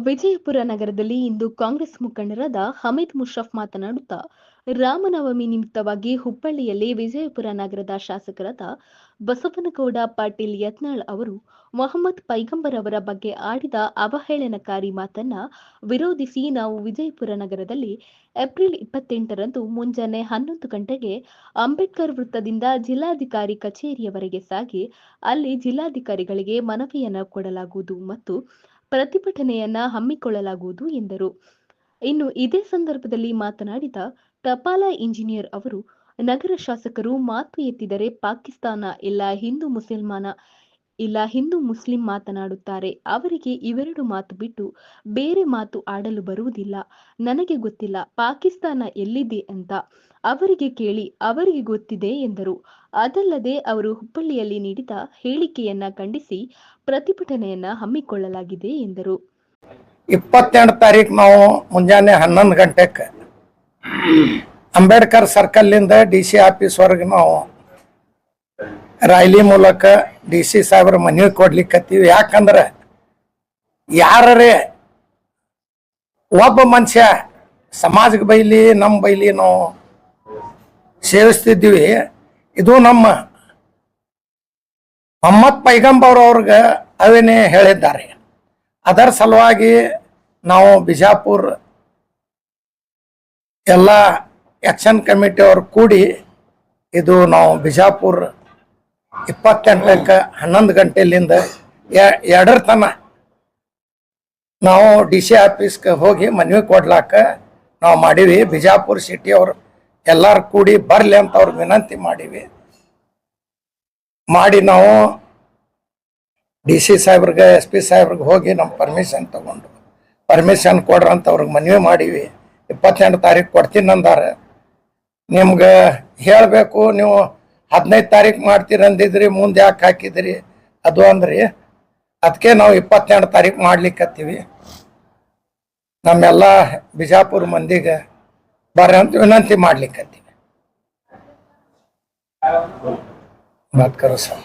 ವಿಜಯಪುರ ನಗರದಲ್ಲಿ ಇಂದು ಕಾಂಗ್ರೆಸ್ ಮುಖಂಡರಾದ ಹಮೀದ್ ಮುಷರಫ್ ಮಾತನಾಡುತ್ತಾ, ರಾಮನವಮಿ ನಿಮಿತ್ತವಾಗಿ ಹುಬ್ಬಳ್ಳಿಯಲ್ಲಿ ವಿಜಯಪುರ ನಗರದ ಶಾಸಕರಾದ ಬಸವನಗೌಡ ಪಾಟೀಲ್ ಯತ್ನಾಳ್ ಅವರು, ಮೊಹಮ್ಮದ್ ಪೈಗಂಬರ್ ಅವರ ಬಗ್ಗೆ ಆಡಿದ ಅವಹೇಳನಕಾರಿ ಮಾತನ್ನ ವಿರೋಧಿಸಿ ನಾವು ವಿಜಯಪುರ ನಗರದಲ್ಲಿ ಏಪ್ರಿಲ್ ಇಪ್ಪತ್ತೆಂಟರಂದು ಮುಂಜಾನೆ ಹನ್ನೊಂದು ಗಂಟೆಗೆ ಅಂಬೇಡ್ಕರ್ ವೃತ್ತದಿಂದ ಜಿಲ್ಲಾಧಿಕಾರಿ ಕಚೇರಿಯವರೆಗೆ ಸಾಗಿ, ಅಲ್ಲಿ ಜಿಲ್ಲಾಧಿಕಾರಿಗಳಿಗೆ ಮನವಿಯನ್ನು ಕೊಡಲಾಗುವುದು ಮತ್ತು ಪ್ರತಿಭಟನೆಯನ್ನ ಹಮ್ಮಿಕೊಳ್ಳಲಾಗುವುದು ಎಂದರು. ಇನ್ನು ಇದೇ ಸಂದರ್ಭದಲ್ಲಿ ಮಾತನಾಡಿದ ಟಪಾಲ ಇಂಜಿನಿಯರ್ ಅವರು, ನಗರ ಶಾಸಕರು ಮಾತು ಎತ್ತಿದರೆ ಪಾಕಿಸ್ತಾನ ಇಲ್ಲ ಹಿಂದೂ ಮುಸಲ್ಮಾನ ಇಲ್ಲ, ಹಿಂದೂ ಮುಸ್ಲಿಂ ಮಾತನಾಡುತ್ತಾರೆ. ಅವರಿಗೆ ಇವೆರಡು ಮಾತು ಬಿಟ್ಟು ಬೇರೆ ಮಾತು ಆಡಲು ಬರುವುದಿಲ್ಲ. ನನಗೆ ಗೊತ್ತಿಲ್ಲ, ಪಾಕಿಸ್ತಾನ ಎಲ್ಲಿದೆ ಅಂತ. ಅವರಿಗೆ ಕೇಳಿ, ಅವರಿಗೆ ಗೊತ್ತಿದೆ ಎಂದರು. ಅದಲ್ಲದೆ ಅವರು ಹುಬ್ಬಳ್ಳಿಯಲ್ಲಿ ನೀಡಿದ ಹೇಳಿಕೆಯನ್ನ ಖಂಡಿಸಿ ಪ್ರತಿಭಟನೆಯನ್ನ ಹಮ್ಮಿಕೊಳ್ಳಲಾಗಿದೆ ಎಂದರು. ಇಪ್ಪತ್ತೆರಡು ತಾರೀಕು ನಾವು ಮುಂಜಾನೆ ಹನ್ನೊಂದು ಗಂಟೆಗೆ ಅಂಬೇಡ್ಕರ್ ಸರ್ಕಲ್ನಿಂದ ಡಿ ಸಿ ಆಫೀಸ್ವರೆಗೆ ನಾವು ರಾಯ್ಲಿ ಮೂಲಕ ಡಿ ಸಿ ಸಾಹೇಬ್ರ ಮನವಿ ಕೊಡ್ಲಿಕ್ಕತ್ತೀವಿ. ಯಾಕಂದ್ರೆ ಯಾರರೇ ಒಬ್ಬ ಮನುಷ್ಯ ಸಮಾಜಕ್ಕೆ ಬೈಲಿ, ನಮ್ಮ ಬೈಲಿ ನಾವು ಸೇವಿಸ್ತಿದ್ದೀವಿ. ಇದು ನಮ್ಮ ಮೊಹಮ್ಮದ್ ಪೈಗಂಬರ್ ಅವ್ರಿಗೆ ಅವೇನೇ ಹೇಳಿದ್ದಾರೆ. ಅದರ ಸಲುವಾಗಿ ನಾವು ಬಿಜಾಪುರ್ ಎಲ್ಲ ಆಕ್ಷನ್ ಕಮಿಟಿ ಅವ್ರು ಕೂಡಿ ಇದು ನಾವು ಬಿಜಾಪುರ್ ಇಪ್ಪತ್ತೆಂಟಕ್ಕೆ ಹನ್ನೊಂದು ಗಂಟೆಲಿಂದ ಎರಡರ ತನ ನಾವು ಡಿ ಸಿ ಆಫೀಸ್ಗೆ ಹೋಗಿ ಮನವಿ ಕೊಡ್ಲಾಕ ನಾವು ಮಾಡೀವಿ. ಬಿಜಾಪುರ ಸಿಟಿ ಅವರು ಎಲ್ಲರೂ ಕೂಡಿ ಬರಲಿ ಅಂತ ಅವ್ರಿಗೆ ವಿನಂತಿ ಮಾಡೀವಿ. ಮಾಡಿ ನಾವು ಡಿ ಸಿ ಸಾಹೇಬ್ರಿಗೆ, ಎಸ್ ಪಿ ಸಾಹೇಬ್ರಿಗೆ ಹೋಗಿ ನಮ್ಮ ಪರ್ಮಿಷನ್ ತಗೊಂಡು. ಪರ್ಮಿಷನ್ ಕೊಡ್ರಂತ ಅವ್ರಿಗೆ ಮನವಿ ಮಾಡೀವಿ. ಇಪ್ಪತ್ತೆಂಟು ತಾರೀಕು ಕೊಡ್ತೀನಿ ಅಂದಾರೆ. ನಿಮ್ಗೆ ಹೇಳಬೇಕು, ನೀವು ಹದಿನೈದು ತಾರೀಕು ಮಾಡ್ತೀರಿ ಅಂದಿದ್ರಿ ಮುಂದೆ ಯಾಕೆ ಹಾಕಿದ್ರಿ? ಅದು ಅಂದ್ರಿ ಅದಕ್ಕೆ ನಾವು ಇಪ್ಪತ್ತೆರಡು ತಾರೀಕು ಮಾಡ್ಲಿಕ್ಕತ್ತೀವಿ ನಮ್ಮೆಲ್ಲ ಬಿಜಾಪುರ ಮಂದಿಗೆ ಬರ್ರಿ ಅಂತ ವಿನಂತಿ ಮಾಡ್ಲಿಕ್ಕತ್ತೀವಿ ಬಾತ್ ಕರೋ ಸರ್